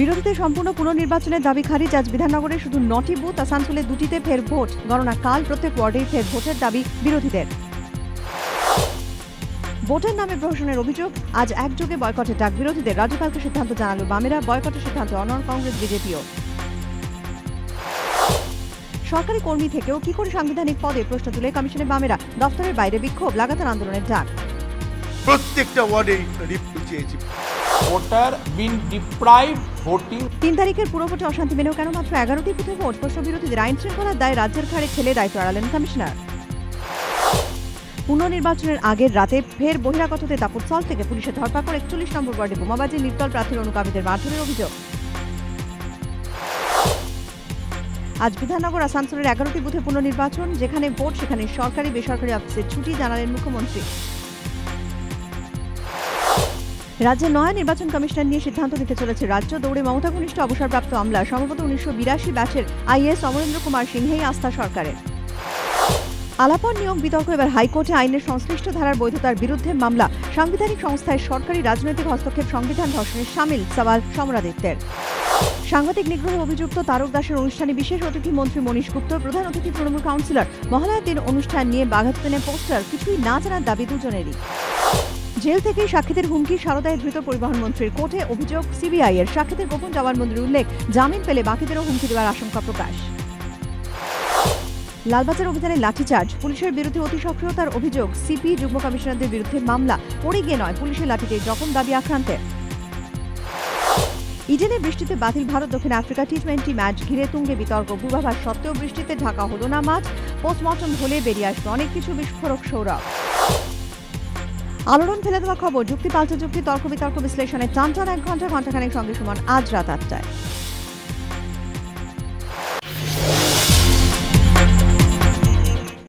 বিরোধীদের সম্পূর্ণ পুনর্নির্বাচনের দাবি খারিজ আজ বিধাননগরে শুধু নটি বুথ, আসানসোলে দুটিতে ফের ভোট। গণনা কাল প্রত্যেক ওয়ার্ডেই ফের ভোটের দাবি বিরোধীদের। ভোটের নামে প্রহসনের অভিযোগ, আজ একযোগে বয়কটের ডাক বিরোধীদের। রাজ্যপালকে সিদ্ধান্ত জানালো বামেরা বয়কটের সিদ্ধান্ত অনর কংগ্রেস, বিজেপিও। সরকারি কর্মী থেকেও কি করে সাংবিধানিক পদে প্রশ্ন তুলে কমিশনের বামেরা? দফতরের বাইরে বিক্ষোভ, লাগাতার আন্দোলনের ডাক। প্রত্যেকটা ওয়ার্ডে চেয়েছি। তিন তারিখের অশান্তি মেনেও কেন মাত্র এগারোটি বুথে ভোট? আইন শৃঙ্খলার দায় রাজ্যের ঘাড়ে ঠেলে দায়িত্ব কমিশনার। পুনর্নির্বাচনের আগের রাতে ফের বহিরাগতদের দাপটস্থল থেকে পুলিশের ধরপাকড় একচল্লিশ নম্বর ওয়ার্ডে বোমাবাজি নির্দল প্রার্থীর অনুগামীদের মারধরের অভিযোগ। আজ বিধাননগর আসানসোলের এগারোটি বুথে পুনর্নির্বাচন, যেখানে ভোট, সেখানে সরকারি বেসরকারি অফিসের ছুটি জানালেন মুখ্যমন্ত্রী। রাজ্যে নয়া নির্বাচন কমিশনার নিয়ে সিদ্ধান্ত নিতে চলেছে রাজ্য। দৌড়ে মমতা ঘনিষ্ঠ অবসরপ্রাপ্ত আমলা। সম্ভবত উনিশশো বিরাশি ব্যাচের আইএস অমরেন্দ্র কুমার সিংহেই আস্থা সরকারের। আলাপন নিয়োগ বিতর্ক এবার হাইকোর্টে আইনের সংশ্লিষ্ট ধারার বৈধতার বিরুদ্ধে মামলা। সাংবিধানিক সংস্থায় সরকারি রাজনৈতিক হস্তক্ষেপ সংবিধান ধর্ষণের সামিল, সওয়াল সমরাদিত্যের সাংবাদিক নিগ্রহে অভিযুক্ত তারক দাসের অনুষ্ঠানে বিশেষ অতিথি মন্ত্রী মনীষ গুপ্ত, প্রধান অতিথি তৃণমূল কাউন্সিলর মহালয়ার দিন অনুষ্ঠান নিয়ে বাঘাতুনে পোস্টার, কিছুই না জানার দাবি দুজনেরই। জেল থেকে সাক্ষীদের হুমকি সারদায় ধৃত পরিবহন মন্ত্রীর কোর্টে অভিযোগ সিবিআই এর। সাক্ষীদের গোপন জবানবন্দির উল্লেখ, জামিন পেলে বাকিদেরও হুমকি দেওয়ার আশঙ্কা প্রকাশ। লালবাজার অভিযানে লাঠিচার্জ, পুলিশের বিরুদ্ধে অতি সক্রিয়তার অভিযোগ, সিপি যুগ্ম কমিশনারদের বিরুদ্ধে মামলা, পড়ে গিয়ে নয়, পুলিশের লাঠিতে জখম দাবি আক্রান্তের। ইডেনে বৃষ্টিতে বাতিল ভারত, দক্ষিণ আফ্রিকা টি টোয়েন্টি ম্যাচ ঘিরে তুঙ্গে বিতর্ক পূর্বাভাস সত্ত্বেও বৃষ্টিতে ঢাকা হলো না মাঠ, পোস্টমর্টম হলে বেরিয়ে আসবে অনেক কিছু বিস্ফোরক সৌরভ। আলোড়ন ফেলে দেওয়া খবর, যুক্তি পাল্টা যুক্তি, তর্ক বিতর্ক বিশ্লেষণে টান টান এক ঘণ্টা ঘন্টাখানেক সঙ্গে সমান, আজ রাত আটটায়।